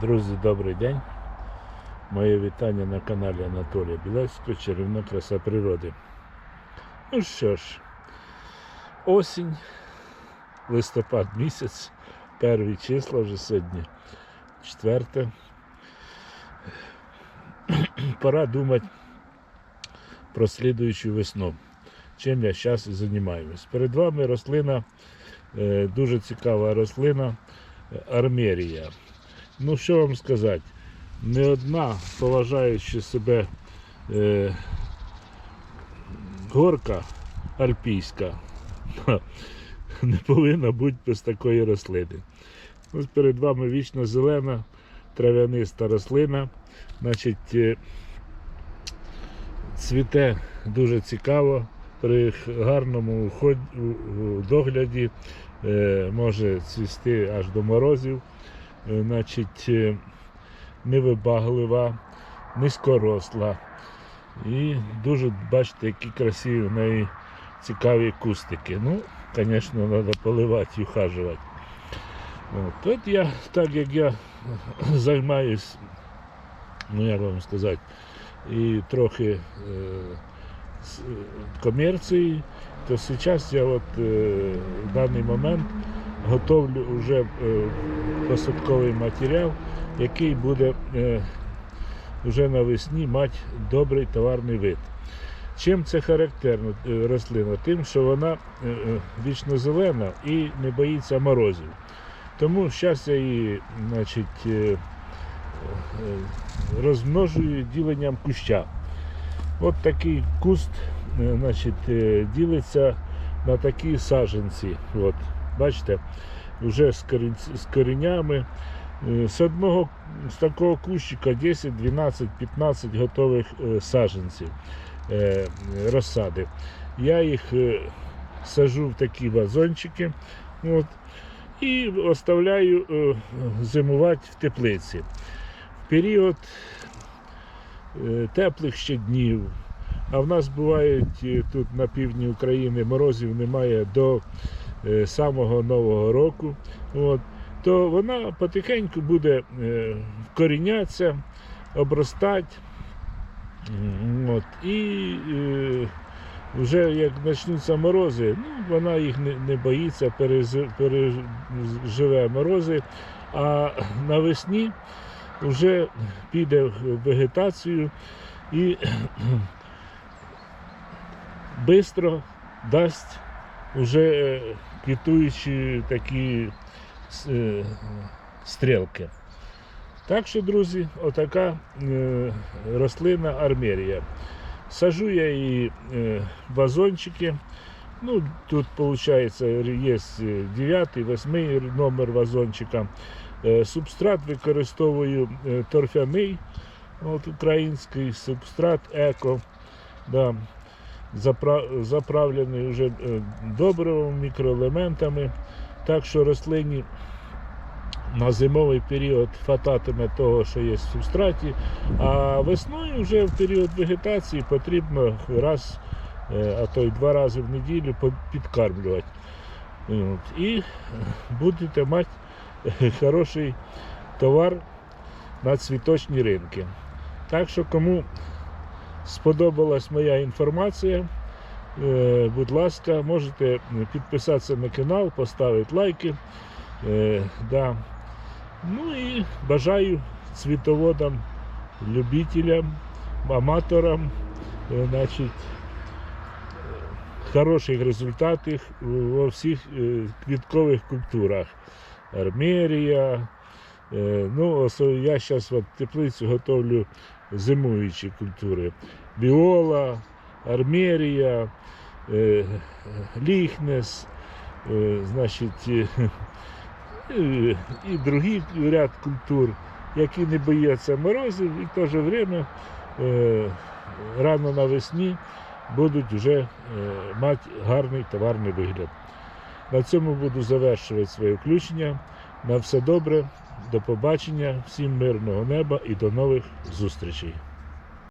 Друзі, добрий день. Моє вітання на каналі Анатолія Білецького Чарівна краса природи. Ну що ж, осінь, листопад місяць, перші числа вже сьогодні, четверте. Пора думати про слідуючу весну. Чим я зараз і займаюся. Перед вами рослина, е, дуже цікава рослина е, армерія. Ну, що вам сказати, не одна поважаючи себе е, горка альпійська не повинна бути без такої рослини. Ось перед вами вічно зелена трав'яниста рослина. Значить, е, цвіте дуже цікаво. При гарному догляді е, може цвісти аж до морозів. Е, значить, е, невибаглива, низькоросла. І дуже бачите, які красиві в неї цікаві кустики. Ну, звісно, треба поливати і ухажувати. От, от я, так як я займаюсь, ну як вам сказати, і трохи е, комерцією, то зараз я от, е, в даний момент готовлю вже е, посадковий матеріал, який буде е, вже навесні мати добрий товарний вид. Чим це характерно е, рослина? Тим, що вона вічно зелена і не боїться морозів. Тому зараз я її значить, розмножую діленням куща. От такий куст значить, ділиться на такі саджанці. От, бачите, вже з, коріннями. Е, З одного з такого кущика 10, 12, 15 готових е, саджанців е, розсади. Я їх сажу в такі вазончики от, і оставляю зимувати в теплиці. В період теплих ще днів, а в нас бувають тут на півдні України морозів немає до самого Нового року. От, то вона потихеньку буде е, вкорінятися, обростати. От, і е, вже як почнуться морози, ну, вона їх не, не боїться, переживе морози, а навесні вже піде в вегетацію і швидко дасть уже е, квітуючі такі е, стрілки. Так що, друзі, отака е, рослина армерія. Сажу я її вазончики. Ну, тут, виходить, є 9, 8 номер вазончика. Субстрат використовую торфяний, от, український субстрат еко. Да, заправлений вже е, добривом, мікроелементами. Так що рослині на зимовий період хвататиме того, що є в субстраті, а весною вже в період вегетації потрібно раз, е, а то й два рази в неділю підкармлювати. І будете мати е, хороший товар на цвіточні ринки. Так що, кому сподобалась моя інформація, е, будь ласка, можете підписатися на канал, поставити лайки. Е, да. Ну і бажаю цвітоводам, любителям, аматорам, е, значить, хороших результатів во всіх квіткових культурах. Армерія. Е, Ну, я зараз в теплицю готовлю зимуючі культури. Біола, армерія, е, ліхнес, е, значить, і, другий ряд культур, які не бояться морозів і в то же время рано навесні будуть вже мати гарний товарний вигляд. На цьому буду завершувати своє включення. На все добре, до побачення, всім мирного неба і до нових зустрічей.